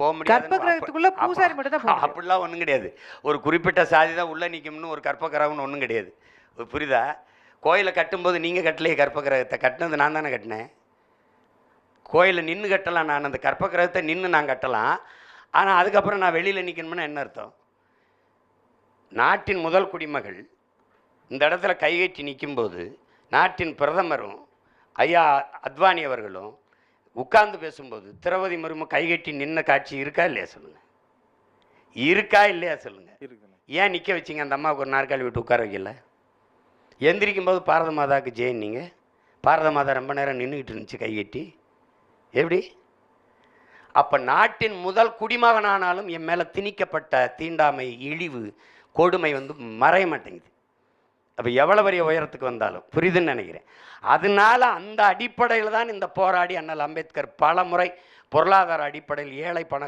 போக முடியாது கர்ப்ப கிரகத்துக்குள்ள பூசாரி மட்டும் தான். அப்படிலாம் ஒன்றும் கிடையாது. ஒரு குறிப்பிட்ட சாதி தான் உள்ள நிற்கும்னு ஒரு கிரகம்னு ஒன்றும் கிடையாது. புரியுதா? கோயிலை கட்டும்போது நீங்கள் கட்டலையே கற்ப கிரகத்தை. கட்டினது நான் தானே கட்டினேன். கோயிலை நின்று கட்டலாம் நான். அந்த கற்ப கிரகத்தை நின்று நான் கட்டலாம். ஆனால் அதுக்கப்புறம் நான் வெளியில் நிற்கணும்னா என்ன அர்த்தம்? நாட்டின் முதல் குடிமகள் இந்த இடத்துல கைகட்டி நிற்கும்போது நாட்டின் பிரதமரும் ஐயா அத்வானி அவர்களும் உட்கார்ந்து பேசும்போது திரௌபதி முர்மு கைகட்டி நின்ன காட்சி இருக்கா இல்லையா சொல்லுங்க. இருக்கா இல்லையா சொல்லுங்க. இருக்குண்ணே ஏன் நிற்க வச்சீங்க? அந்த அம்மாவுக்கு ஒரு நாற்காலி விட்டு உட்கார வைக்கல. எந்திரிக்கும் போது பாரத மாதாவுக்கு ஜெயின் நீங்கள் பாரத மாதா ரொம்ப நேரம் நின்றுக்கிட்டு இருந்துச்சு கைகட்டி எப்படி? அப்போ நாட்டின் முதல் குடிமகனானாலும் என் மேலே திணிக்கப்பட்ட தீண்டாமை இழிவு கொடுமை வந்து மறைய மாட்டேங்குது. அப்போ எவ்வளோ பெரிய உயரத்துக்கு வந்தாலும் புரியுதுன்னு நினைக்கிறேன். அதனால அந்த அடிப்படையில் தான் இந்த போராடி அண்ணல் அம்பேத்கர் பல முறை பொருளாதார அடிப்படையில் ஏழை பண